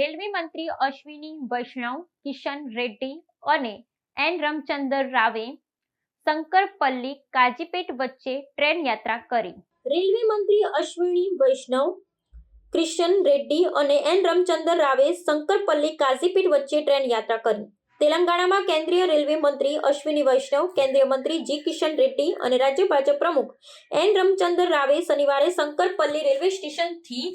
Railway મંત્રી અશ્વિની વૈષ્ણવ, કિશન રેડ્ડી અને N રામચંદર રાવે શંકરપલ્લી કાજીપેટ વચ્ચે ટ્રેન યાત્રા કરી. રેલવે મંત્રી અશ્વિની વૈષ્ણવ ક્રિશન રેડ્ડી અને એન રામચંદર રાવે શંકરપલ્લી કાઝીપીઠ વચ્ચે ટ્રેન યાત્રા કરી. તેલંગાણામાં કેન્દ્રીય રેલવે મંત્રી અશ્વિની વૈષ્ણવ, કેન્દ્રીય મંત્રી જી કિશન રેડ્ડી અને રાજ્ય ભાજપ પ્રમુખ એન રામચંદર રાવે શનિવારે શંકરપલ્લી રેલવે સ્ટેશનથી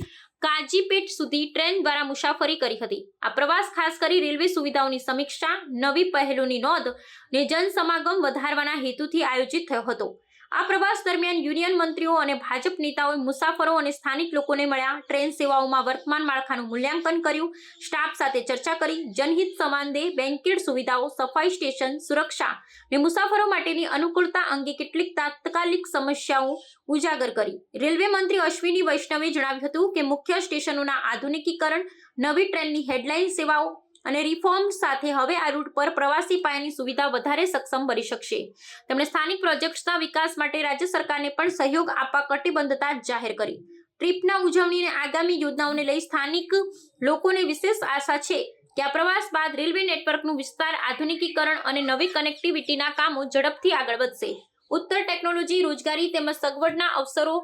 કાજીપેટ સુધી ટ્રેન દ્વારા મુસાફરી કરી હતી. આ પ્રવાસ ખાસ કરી રેલવે સુવિધાઓની સમીક્ષા, નવી પહેલોની નોંધ ને જનસમાગમ વધારવાના હેતુથી આયોજિત થયો હતો. આ પ્રવાસ દરમિયાન યુનિયન મંત્રીઓ અને ભાજપ નેતાઓએ મુસાફરો અને સ્થાનિક લોકોને મળ્યા, ટ્રેન સેવાઓમાં વર્તમાન માળખાનું મૂલ્યાંકન કર્યું, સ્ટાફ સાથે ચર્ચા કરી, જનહિત સંવાદે બેન્કેડ સુવિધાઓ, સફાઈ સ્ટેશન, સુરક્ષા ને મુસાફરો માટેની અનુકૂળતા અંગે કેટલીક તાત્કાલિક સમસ્યાઓ ઉજાગર કરી. રેલવે મંત્રી અશ્વિની વૈષ્ણવે જણાવ્યું હતું કે મુખ્ય સ્ટેશનોના આધુનિકીકરણ, નવી ટ્રેનની હેડલાઇન સેવાઓ અને રિફોર્મ સાથે હવે આ રૂટ પર પ્રવાસી પાયાની સુવિધા વધારે સક્ષમ બની શકશે. તેમણે સ્થાનિક પ્રોજેક્ટ્સના વિકાસ માટે રાજ્ય સરકારને પણ સહયોગ આપવા કટિબદ્ધતા જાહેર કરી. ટ્રીપના ઉજવણી અને આગામી યોજનાઓને લઈ સ્થાનિક લોકોને વિશેષ આશા છે કે આ પ્રવાસ બાદ રેલવે નેટવર્કનું વિસ્તાર આધુનિકીકરણ અને નવી કનેક્ટિવિટીના કામો ઝડપથી આગળ વધશે. ઉત્તર ટેકનોલોજી રોજગારી તેમજ સગવડના અવસરો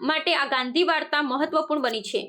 માટે આ ગાંધી વાર્તા મહત્વપૂર્ણ બની છે.